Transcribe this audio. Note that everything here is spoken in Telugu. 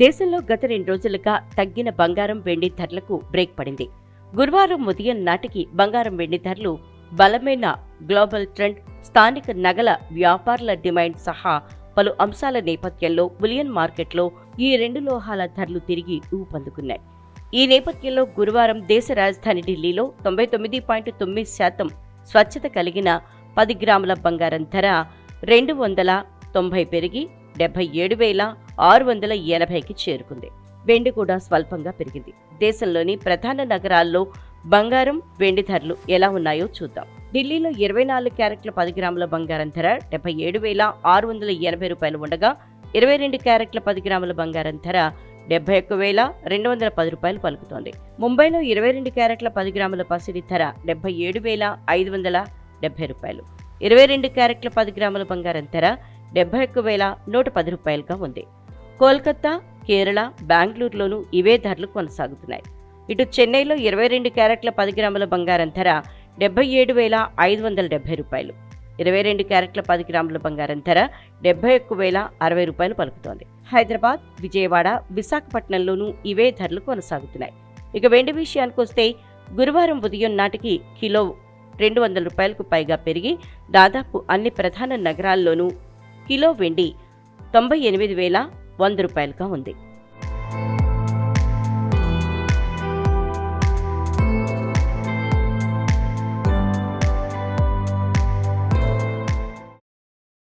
దేశంలో గత రెండు రోజులుగా తగ్గిన బంగారం వెండి ధరలకు బ్రేక్ పడింది. గురువారం ఉదయం నాటికి బంగారం వెండి ధరలు బలమైన గ్లోబల్ ట్రెండ్ స్థానిక నగల వ్యాపారుల డిమాండ్ సహా పలు అంశాల నేపథ్యంలో బులియన్ మార్కెట్లో ఈ రెండు లోహాల ధరలు తిరిగి ఊపందుకున్నాయి. ఈ నేపథ్యంలో గురువారం దేశ రాజధాని ఢిల్లీలో తొంభై తొమ్మిది పాయింట్ తొమ్మిది శాతం స్వచ్ఛత కలిగిన పది గ్రాముల బంగారం ధర రెండు వందల తొంభై పెరిగి డెబ్బై ఏడు వేల ఆరు వందల ఎనభైకి చేరుకుంది. వెండి కూడా స్వల్పంగా పెరిగింది. దేశంలోని ప్రధాన నగరాల్లో బంగారం వెండి ధరలు ఎలా ఉన్నాయో చూద్దాం. ఢిల్లీలో ఇరవై నాలుగు క్యారెట్ల పది గ్రాముల బంగారం ధర డెబ్బై ఏడు వేల ఆరు వందల ఎనభై రూపాయలు ఉండగా ఇరవై రెండు క్యారెట్ల పది గ్రాముల బంగారం ధర డెబ్బై ఒక్క వేల రెండు వందల పది రూపాయలు పలుకుతోంది. ముంబైలో ఇరవై రెండు క్యారెట్ల పది గ్రాముల పసిడి ధర డెబ్బై ఏడు వేల ఐదు వందల డెబ్బై రూపాయలు. ఇరవై రెండు క్యారెట్ల పది గ్రాముల బంగారం ధర డెబ్బై ఒక్క వేల నూట పది రూపాయలుగా ఉంది. కోల్కతా కేరళ బెంగళూరులోనూ ఇవే ధరలు కొనసాగుతున్నాయి. ఇటు చెన్నైలో ఇరవై రెండు క్యారెట్ల పది గ్రాముల బంగారం ధర డెబ్బై ఏడు వేల ఐదు వందల డెబ్బై రూపాయలు. ఇరవై రెండు క్యారెట్ల పది గ్రాముల బంగారం ధర డెబ్బై ఒక్క వేల అరవై రూపాయలు పలుకుతోంది. హైదరాబాద్ విజయవాడ విశాఖపట్నంలోనూ ఇవే ధరలు కొనసాగుతున్నాయి. ఇక వెండి విషయానికి వస్తే గురువారం ఉదయం నాటికి కిలో రెండు వందల రూపాయలకు పైగా పెరిగి దాదాపు అన్ని ప్రధాన నగరాల్లోనూ కిలో వెండి తొంభై ఎనిమిది వేల వంద రూపాయలుగా ఉంది.